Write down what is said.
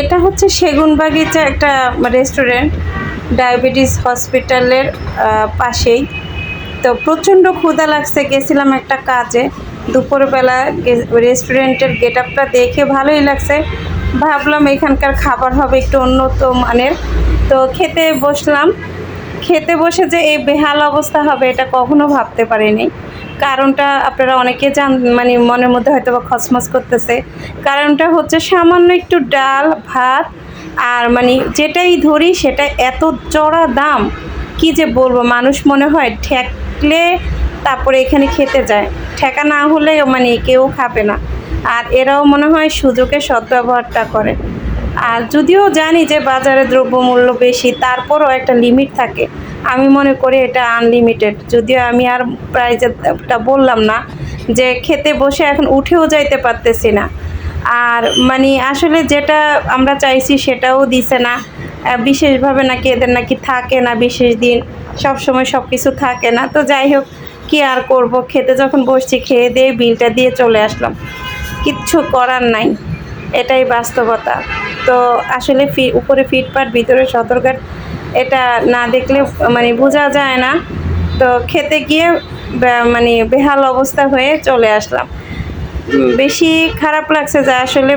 এটা হচ্ছে সেগুন বাগিচা একটা রেস্টুরেন্ট ডায়াবেটিস হসপিটালের পাশেই। তো প্রচণ্ড ক্ষুদা লাগছে, গেছিলাম একটা কাজে। দুপুরবেলা রেস্টুরেন্টের গেট আপটা দেখে ভালোই লাগছে। ভাবলাম এখানকার খাবার হবে একটু উন্নত মানের। তো খেতে বসলাম। খেতে বসে যে এই বেহাল অবস্থা হবে, এটা কখনো ভাবতে পারিনি। কারণটা আপনারা অনেকে জান মানে মনের মধ্যে হয়তো বা খসমস করতেছে। কারণটা হচ্ছে সামান্য একটু ডাল, ভাত, আর মানে যেটাই ধরি সেটা এত চড়া দাম, কি যে বলব? মানুষ মনে হয় ঠেকলে তারপরে এখানে খেতে যায়। ঠেকা না হলে মানে কেউ খাবে না। আর এরাও মনে হয় সুযোগে সদ্ব্যবহারটা করে। আর যদিও জানি যে বাজারে দ্রব্যমূল্য বেশি, তারপরও একটা লিমিট থাকে। আমি মনে করি এটা আনলিমিটেড যদিও আমি আর প্রাইজটা বললাম না যে খেতে বসে এখন উঠেও যাইতে পারতেছি না। আর মানে আসলে যেটা আমরা চাইছি সেটাও দিছে না। বিশেষভাবে নাকি এদের নাকি থাকে না বিশেষ দিন। সব সময় সব কিছু থাকে না। তো যাই হোক, কি আর করব? খেতে যখন বসছি, খেয়ে দিয়ে বিলটা দিয়ে চলে আসলাম। কিচ্ছু করার নাই। এটাই বাস্তবতা। তো আসলে ফি উপরে ফিটপাট ভিতরে সতর্কাট এটা না দেখলে মানে বোঝা যায় না। তো খেতে গিয়ে মানে বেহাল অবস্থা হয়ে চলে আসলাম। বেশি খারাপ লাগছে যে আসলে